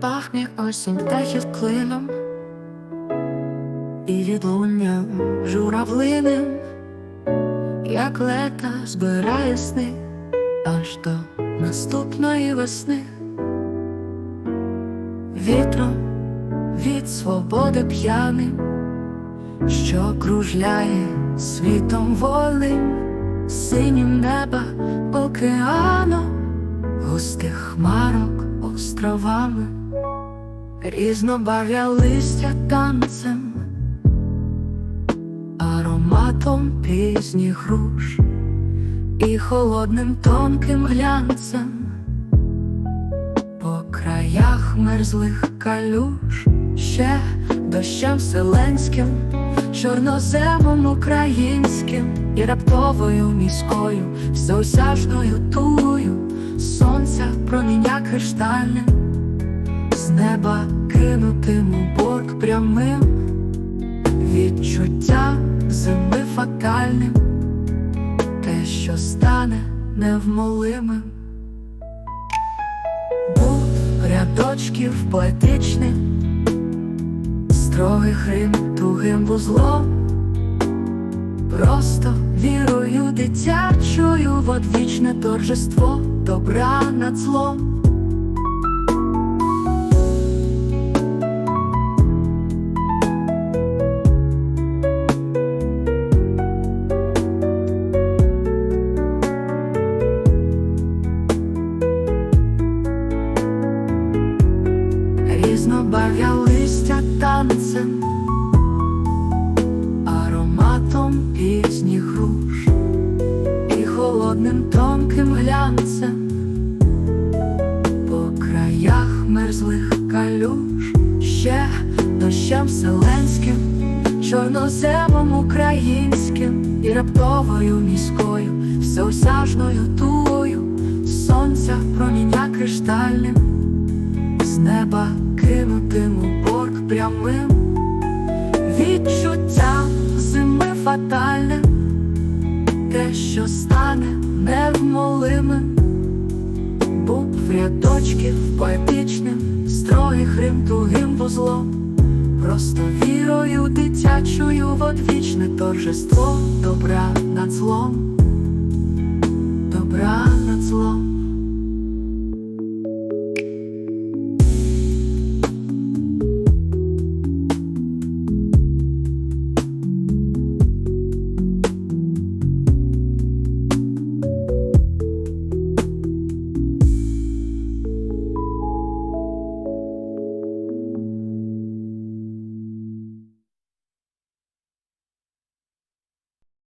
пахне осінь птахів клином і відлунням журавлиним, як лета збирає сни аж до наступної весни. Вітром від свободи п'яним, що кружляє світом волим, синім неба океаном, густих хмарок островами, різнобарв'я листя танцем, ароматом пізніх груш і холодним тонким глянцем. По краях мерзлих калюш, ще дощем вселенським, чорноземом українським і раптовою міською, всеосяжною тугою, сонця в проміння криштальним, з неба кинутим у борг прямим, відчуття зими фатальним, те, що стане невмолимим. Був рядочків поетичним, строгих рим тугим вузлом, просто вірою дитячою в одвічне торжество добра над злом. Дощем вселенським, чорноземом українським і раптовою міською, всеосяжною тугою, сонця проміння криштальним. З неба кинутим у борг прямим, відчуття зими фатальним, те, що стане невмолимим, був рядочків поетичним, строгих рим тугим вузлом, просто вірою дитячою в одвічне торжество добра над злом.